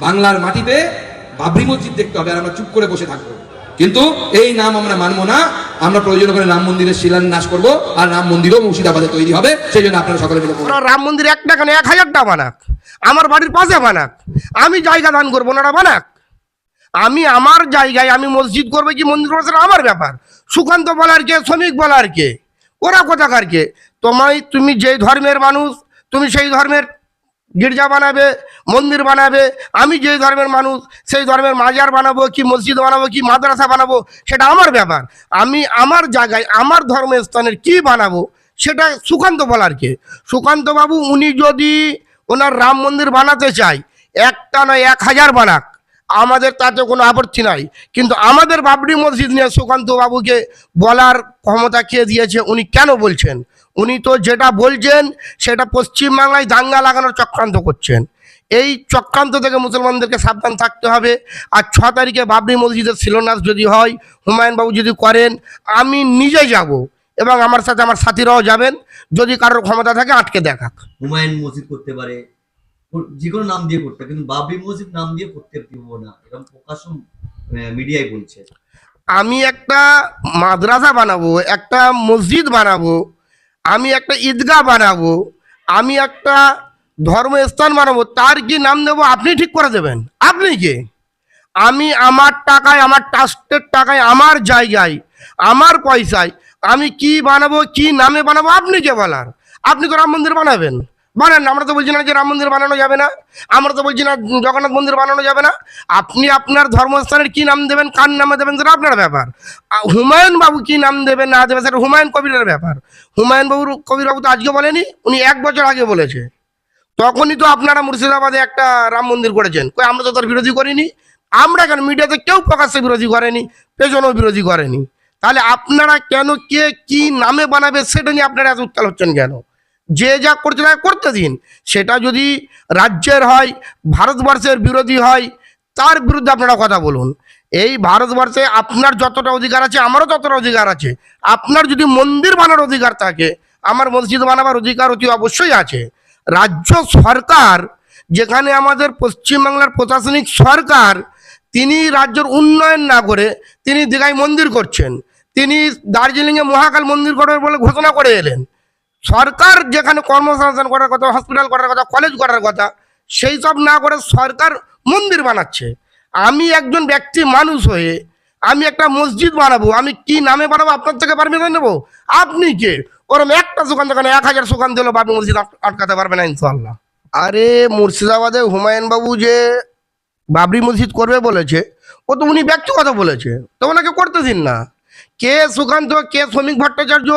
বাংলার মাটিতে বাবরি মসজিদ দেখতে হবে আর আমরা চুপ করে বসে থাকব। কিন্তু এই নাম আমরা মানবো না। আমরা প্রয়োজন করে রাম মন্দিরের শিলান্যাস করব আর রাম মন্দিরও মুর্শিদাবাদে তৈরি হবে। সেই জন্য আপনারা সকলে মিলে। রাম মন্দির এক টাকা না এক হাজারটা বানাক। আমার বাড়ির পাশে বানাক। আমি জায়গা দান করব না বানাক। আমি আমার জায়গায় আমি মসজিদ করব কি মন্দির করব সেটা আমার ব্যাপার। সুকান্ত বলার কে, শ্রমিক বলার কে? ওরা কোথাকার কে? তোমায় তুমি যেই ধর্মের মানুষ, তুমি সেই ধর্মের গির্জা বানাবে, মন্দির বানাবে, আমি যে ধর্মের মানুষ, সেই ধর্মের মাজার বানাবো, কি মসজিদ বানাবো, কি মাদ্রাসা বানাবো, সেটা আমার ব্যাপার। আমি আমার জায়গায়, আমার ধর্মের স্থানের কি বানাবো, সেটা সুকান্ত বলার কে? সুকান্ত বাবু উনি যদি ওনার রাম মন্দির বানাতে চায়, একটা নয়, এক হাজার বানাক। আমাদের তাতে কোনো আপত্তি নাই। কিন্তু আমাদের বাবরি মসজিদ নিয়ে সুকান্ত বাবুকে বলার ক্ষমতা কে দিয়েছে, উনি কেন বলছেন? উনি তো যেটা বলছেন, সেটা পশ্চিমবাংলায় দাঙ্গা লাগানোর চক্রান্ত করছেন। এই চক্রান্ত থেকে মুসলমানদেরকে সাবধান থাকতে হবে। আর ছ তারিখে বাবরি মসজিদের শিলান্যাস যদি হয়, হুমায়ুন বাবু যদি করেন, আমি নিজে যাব এবং আমার সাথে আমার সাথীরাও যাবেন। যদি কারোর ক্ষমতা থাকে, আটকে দেখাক। হুমায়ুন মসজিদ করতে পারে যে কোনো নাম দিয়ে করতে কিন্তু বাবরি মসজিদ নাম দিয়ে করতে দিব না। এরকম প্রকাশ্য মিডিয়ায় বলছে। আমি একটা মাদ্রাসা বানাবো, একটা মসজিদ বানাবো, আমি একটা ঈদগাহ বানাবো, আমি একটা ধর্মস্থান বানাবো, তার কি নাম দেবো আপনি ঠিক করে দেবেন? আপনি কে? আমি আমার টাকায়, আমার ট্রাস্টের টাকায়, আমার জায়গায়, আমার পয়সায়, আমি কি বানাবো, কি নামে বানাবো, আপনি কে বলার? আপনি তো রাম মন্দির বানাবেন। বানান, আমরা তো বলছি না যে রাম মন্দির বানানো যাবে না, আমরা তো বলছি না জগন্নাথ মন্দির বানানো যাবে না। আপনি আপনার ধর্মস্থানের কি নাম দেবেন, কার নামে দেবেন সেটা আপনার ব্যাপার। হুমায়ুন বাবু কি নাম দেবেন, না দেবেন সেটা হুমায়ুন কবিরের ব্যাপার। হুমায়ুন বাবুর কবিরবাবু তো আজকে বলেনি, উনি এক বছর আগে বলেছে। তখনই তো আপনারা মুর্শিদাবাদে একটা রাম মন্দির করেছেন। কই, আমরা তো তার বিরোধী করিনি। আমরা কেন, মিডিয়াতে কেউ প্রকাশ্যে বিরোধী করেনি পেছনেও বিরোধী করেনি। তাহলে আপনারা কেন কে, কি নামে বানাবে, সেটা নিয়ে আপনারা এত উত্তাল হচ্ছেন কেন? যে যা করছে তাকে করতে দিন। সেটা যদি রাজ্যের হয়, ভারতবর্ষের বিরোধী হয়, তার বিরুদ্ধে আপনারা কথা বলুন। এই ভারতবর্ষে আপনার যতটা অধিকার আছে, আমারও ততটা অধিকার আছে। আপনার যদি মন্দির বানার অধিকার থাকে, আমার মসজিদ বানাবার অধিকার অতি অবশ্যই আছে। রাজ্য সরকার, যেখানে আমাদের পশ্চিমবাংলার প্রশাসনিক সরকার, তিনি রাজ্যের উন্নয়ন না করে তিনি দীঘায় মন্দির করছেন। তিনি দার্জিলিংয়ে মহাকাল মন্দির করবেন বলে ঘোষণা করে এলেন। সরকার যেখানে কর্মসংস্থান করার কথা হসপিটাল করার কথা কলেজ করার কথা, সেই সব না করে সরকার মন্দির বানাচ্ছে। আমি একজন ব্যক্তি মানুষ হয়ে আমি একটা মসজিদ বানাবো, আমি কি নামে বানাবো, আপনার থেকে পারমিশন নেব? আপনি কে? ওরম একটা দোকান দোকানে এক হাজার দোকান দিলেও বাবু মসজিদ আটকাতে পারবে না ইনশাল্লাহ আরে, মুর্শিদাবাদে হুমায়ুন বাবু যে বাবরি মসজিদ করবে বলেছে, ও তো উনি ব্যক্তিগত বলেছে, তো ওনাকে করতে দিন না। কে সুকান্ত, কে শ্রমিক ভট্টাচার্য